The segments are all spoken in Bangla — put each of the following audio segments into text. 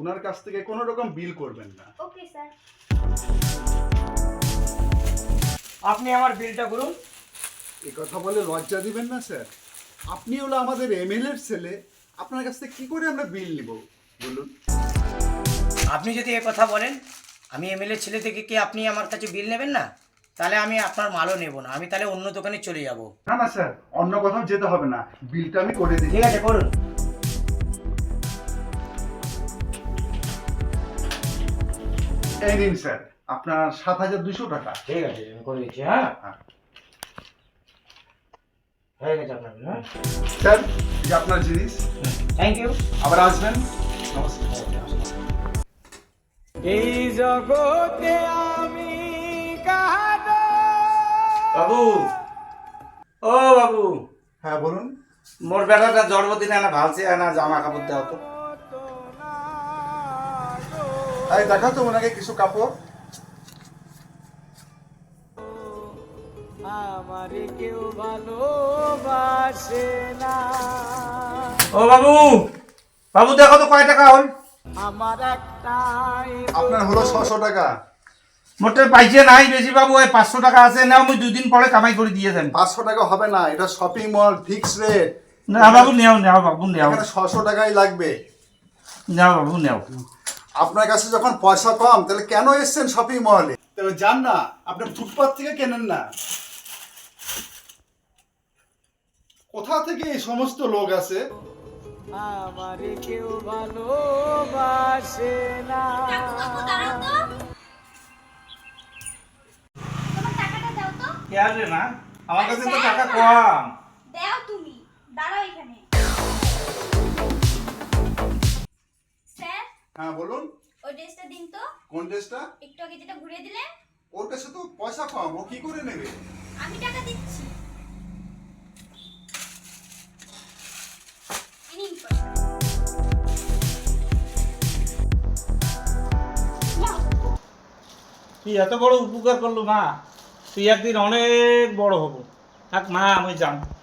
উনার কাছ থেকে কোনো রকম বিল করবেন না। ওকে স্যার আপনি আমার বিলটা করুন। এ কথা বলে লজ্জা দিবেন না স্যার। আপনি হলো আমাদের এমএলএ এর ছেলে। আপনার কাছ থেকে কি করে আমরা বিল নিব বলুন। আপনি যদি এ কথা বলেন আমি এমএলএ ছেলে থেকে কি আপনি আমার কাছে বিল নেবেন না? তাহলে আমি আপনার মালও নেব না। আমি তাহলে অন্য দোকানে চলে যাব। না না স্যার অন্য কোথাও যেতে হবে না। বিলটা আমি করে দিই ঠিক আছে করুন। এই নিন স্যার আপনার সাত হাজার দুশো টাকা। ঠিক আছে আমি করে দিচ্ছি হ্যাঁ? হ্যাঁ। হয়ে গেছে আপনার হ্যাঁ? স্যার যে আপনার জিনিস। থ্যাংক ইউ আবার আসবেন। নমস্কার। এই জগতে আমি বাবু। ও বাবু। হ্যাঁ বলুন। মোর বেটাটা জন্মদিনে না ভালছে না জামা কাপড় দেওয়া তো। এই দেখা তো ওনাকে কিছু কাপড়। আমারে কেউ ভালোবাসে না। ও বাবু বাবু দেখো তো কয় টাকা হল আমার একটাই আপনার হলো ছশো টাকা। মোটে পাইছে নাই বেশি বাবু ওই পাঁচশো টাকা আছে না আমি দুদিন পরে কামাই করে দিয়ে দেন। পাঁচশো টাকা হবে না এটা শপিং মল ফিক্স রেট না বাবু নেও নেও বাবু নেও। ছশো টাকাই লাগবে। নেও বাবু নেও। আপনার কাছে যখন পয়সা কম তাহলে কেন এসছেন শপিং মলে তবে যান না আপনি ফুটপাথ থেকে কেনেন না। কোথা থেকে এই সমস্ত লোক আছে? আমারে কেউ ভালোবাসে না। তোমার টাকাটা দাও তো। কে আসবে না আমার কাছে তো টাকা কম। দাও তুমি। দাঁড়াও এখানে। হ্যাঁ বলুন। ওই ড্রেসটা দিন তো। কোন ড্রেসটা? একটু আগে যেটা ঘুরিয়ে দিলেন ওর কাছে তো পয়সা কম ও কি করে নেবে? আমি টাকা দিচ্ছি। তুই এত বড় উপকার করল মা? তুই একদিন অনেক বড় হব। থাক মা আমি যান একটু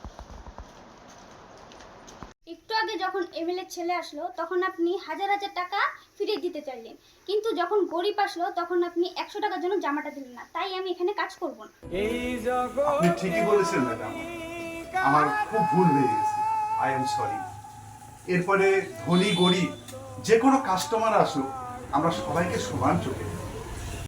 আগে যখন এমএলএ ছেলে আসলো, তখন আপনি হাজার হাজার টাকা ফিরিয়ে দিতে চাইলেন। কিন্তু যখন গরিব আসলো, তখন আপনি একশো টাকার জন্য জামাটা দিলেন না। তাই আমি এখানে কাজ করব না। আপনি ঠিকই বলেছেন, ম্যাডাম। আমার খুব ভুল হয়ে গেছে। আই এম সরি এরপরে ধনী গরিব, যে কোনো কাস্টমার আসুক, আমরা সবাইকে সমান চোখে।